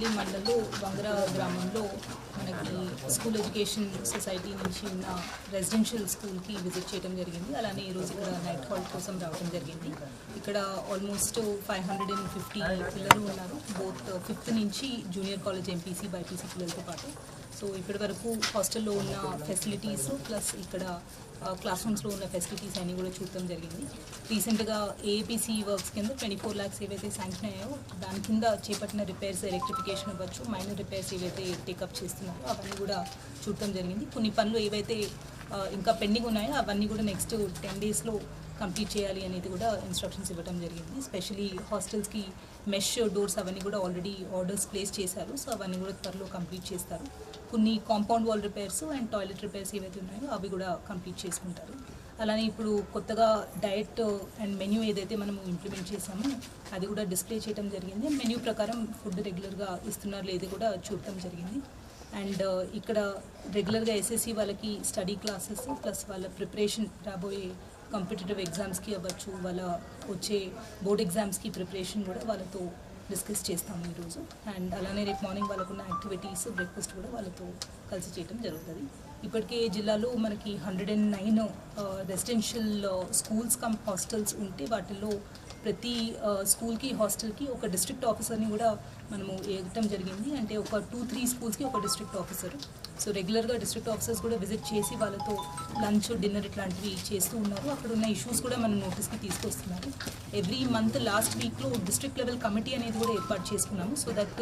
ఢిల్లీ మండలంలో బంగరా గ్రామంలో మనకి స్కూల్ ఎడ్యుకేషన్ సొసైటీ నుంచి ఉన్న రెసిడెన్షియల్ స్కూల్కి విజిట్ చేయడం జరిగింది. అలానే ఈరోజు ఇక్కడ నైట్ హాల్ కోసం రావడం జరిగింది. ఇక్కడ almost five hundred and fifty పిల్లలు ఉన్నారు. బోత్ ఫిఫ్త్ నుంచి జూనియర్ కాలేజ్ ఎంపీసీ బైపీసీ పిల్లలతో పాటు. సో ఇప్పటి వరకు హాస్టల్లో ఉన్న ఫెసిలిటీస్ ప్లస్ ఇక్కడ క్లాస్ రూమ్స్లో ఉన్న ఫెసిలిటీస్ అన్నీ కూడా చూడటం జరిగింది. రీసెంట్గా ఏపీసీ వర్క్స్ కింద ట్వంటీ ఫోర్ ల్యాక్స్ ఏవైతే శాంక్షన్ అయ్యాయో దాని కింద చేపట్టిన రిపేర్స్ ఎలక్ట్రిఫికేషన్ అవ్వచ్చు మైనర్ రిపేర్స్ ఏవైతే టేకప్ చేస్తున్నారో అవన్నీ కూడా చూడటం జరిగింది. కొన్ని పనులు ఏవైతే ఇంకా పెండింగ్ ఉన్నాయో అవన్నీ కూడా నెక్స్ట్ టెన్ డేస్లో కంప్లీట్ చేయాలి అనేది కూడా ఇన్స్ట్రక్షన్స్ ఇవ్వడం జరిగింది. స్పెషలీ హాస్టల్స్కి మెష్ డోర్స్ అవన్నీ కూడా ఆల్రెడీ ఆర్డర్స్ ప్లేస్ చేశారు. సో అవన్నీ కూడా త్వరలో కంప్లీట్ చేస్తారు. కొన్ని compound wall repairs and toilet repairs ఏవైతే ఉన్నాయో అవి కూడా కంప్లీట్ చేసుకుంటారు. అలానే ఇప్పుడు కొత్తగా డయట్ అండ్ మెన్యూ ఏదైతే మనం ఇంప్లిమెంట్ చేసామో అది కూడా డిస్ప్లే చేయడం జరిగింది. మెన్యూ ప్రకారం ఫుడ్ రెగ్యులర్గా ఇస్తున్నారు లేదు కూడా చూడటం జరిగింది. అండ్ ఇక్కడ రెగ్యులర్గా ఎస్ఎస్సి వాళ్ళకి స్టడీ క్లాసెస్ ప్లస్ వాళ్ళ ప్రిపరేషన్ రాబోయే కాంపిటేటివ్ ఎగ్జామ్స్కి అవ్వచ్చు వాళ్ళ వచ్చే బోర్డ్ ఎగ్జామ్స్కి ప్రిపరేషన్ కూడా వాళ్ళతో డిస్కస్ చేస్తాము ఈరోజు. అండ్ అలానే రేపు మార్నింగ్ వాళ్ళకున్న యాక్టివిటీస్ బ్రేక్ఫాస్ట్ కూడా వాళ్ళతో కలిసి చేయడం జరుగుతుంది. ఇప్పటికే జిల్లాలో మనకి hundred and nine residential schools cum hostels ఉంటే వాటిల్లో ప్రతి స్కూల్కి హాస్టల్కి ఒక డిస్ట్రిక్ట్ ఆఫీసర్ని కూడా మనము వేయటం జరిగింది. అంటే ఒక టూ త్రీ స్కూల్స్కి ఒక డిస్ట్రిక్ట్ ఆఫీసర్. సో రెగ్యులర్గా డిస్ట్రిక్ట్ ఆఫీసర్స్ కూడా విజిట్ చేసి వాళ్ళతో లంచ్ డిన్నర్ ఇట్లాంటివి చేస్తూ ఉన్నారు. అక్కడ ఉన్న ఇష్యూస్ కూడా మనం నోటీస్కి తీసుకొస్తున్నారు ఎవ్రీ మంత్ లాస్ట్ వీక్లో డిస్ట్రిక్ట్ లెవెల్ కమిటీ అనేది కూడా ఏర్పాటు చేసుకున్నాము. సో దట్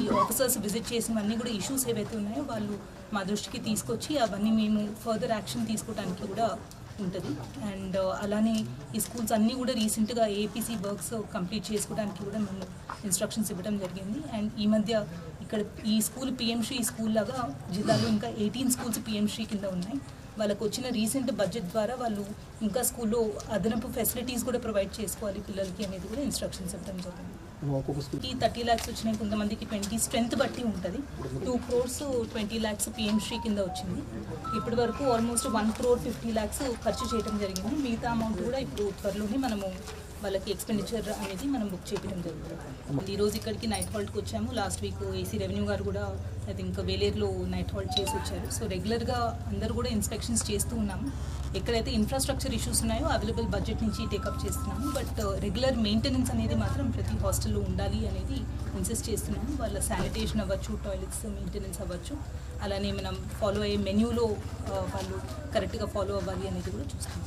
ఈ ఆఫీసర్స్ విజిట్ చేసినవన్నీ కూడా ఇష్యూస్ ఏవైతే ఉన్నాయో వాళ్ళు మా దృష్టికి తీసుకొచ్చి అవన్నీ మేము ఫర్దర్ యాక్షన్ తీసుకోవడానికి కూడా ఉంటుంది. అండ్ uh, అలానే ఈ స్కూల్స్ అన్నీ కూడా రీసెంట్గా ఏపీసీ వర్క్స్ కంప్లీట్ చేసుకోవడానికి కూడా మేము ఇన్స్ట్రక్షన్స్ ఇవ్వడం జరిగింది. అండ్ ఈ మధ్య ఇక్కడ ఈ స్కూల్ పిఎంశ్రీ స్కూల్ లాగా జిల్లాలో ఇంకా ఎయిటీన్ స్కూల్స్ పిఎంశ్రీ కింద ఉన్నాయి. వాళ్ళకు వచ్చిన రీసెంట్ బడ్జెట్ ద్వారా వాళ్ళు ఇంకా స్కూల్లో అదనపు ఫెసిలిటీస్ కూడా ప్రొవైడ్ చేసుకోవాలి పిల్లలకి అనేది కూడా ఇన్స్ట్రక్షన్స్ ఇవ్వడం జరిగింది. ఈ థర్టీ ల్యాక్స్ వచ్చినాయి. కొంతమందికి ట్వంటీ స్ట్రెంత్ బట్టి ఉంటుంది. టూ క్రోర్స్ ట్వంటీ ల్యాక్స్ పిఎంశ్రీ కింద వచ్చింది. ఇప్పటి వరకు almost one crore fifty lakhs ఖర్చు చేయడం జరిగింది. మిగతా అమౌంట్ కూడా ఇప్పుడు త్వరలోనే మనము వాళ్ళకి ఎక్స్పెండిచర్ అనేది మనం బుక్ చేయడం జరుగుతుంది. ఈరోజు ఇక్కడికి నైట్ హాల్ట్కి వచ్చాము. లాస్ట్ వీక్ ఏసీ రెవెన్యూ గారు కూడా ఐ థింక్ వేలేరులో నైట్ హాల్ట్ చేసి వచ్చారు. సో రెగ్యులర్గా అందరు కూడా ఇన్స్పెక్షన్స్ చేస్తూ ఉన్నాము. ఎక్కడైతే ఇన్ఫ్రాస్ట్రక్చర్ ఇష్యూస్ ఉన్నాయో అవైలబుల్ బడ్జెట్ నుంచి టేకప్ చేస్తున్నాము. బట్ రెగ్యులర్ మెయింటెనెన్స్ అనేది మాత్రం ప్రతి హాస్టల్లో ఉండాలి అనేది ఇన్సిస్ట్ చేస్తున్నాము. వాళ్ళ శానిటేషన్ అవ్వచ్చు టాయిలెట్స్ మెయింటెనెన్స్ అవ్వచ్చు. అలానే మనం ఫాలో అయ్యే మెన్యూలో uh, వాళ్ళు కరెక్ట్గా ఫాలో అవ్వాలి అనేది కూడా చూస్తున్నాం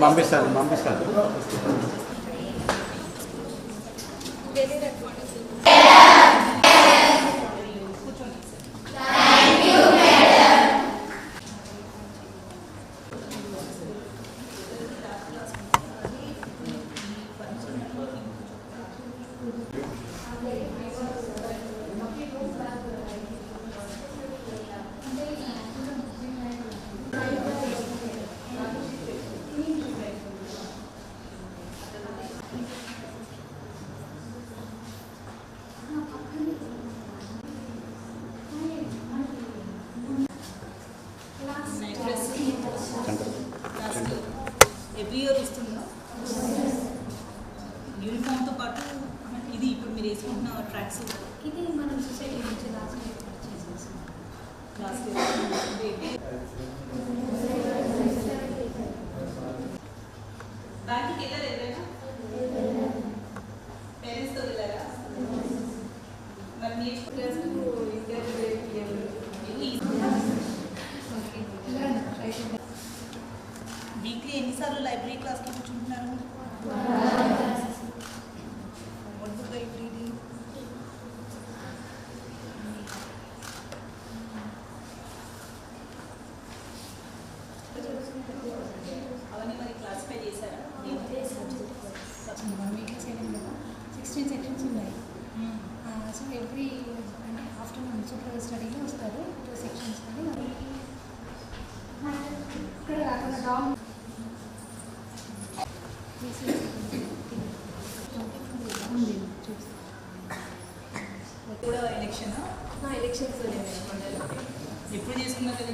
పంపిస్తాను పంపిస్తాను night dress centre last every year ఇస్తుందా యూనిఫామ్తో పాటు ఇది ఇప్పుడు ట్రాక్స్ ఇది మనం సొసైటీ నుంచి లాస్ట్ ఇయర్ చేసేసాం లాస్ట్ బ్యాంక్కి వెళ్ళారు ఎవరైనా పేరెంట్స్తో వెళ్ళారా మరి వీక్లీ ఎన్నిసార్లు లైబ్రరీ క్లాస్కి కూర్చుంటున్నారు? అవన్నీ మరి క్లాసిఫై చేశారా? సిక్స్టీన్ ఉన్నాయి. సో ఎవ్రీ అంటే ఆఫ్టర్నూన్ సూపర్ స్టడీలో వస్తారు. టూ సెక్షన్స్ కానీ ఇక్కడ కాకుండా డామ్ ఎలక్షన్స్ ఎప్పుడు చేసుకున్నారు?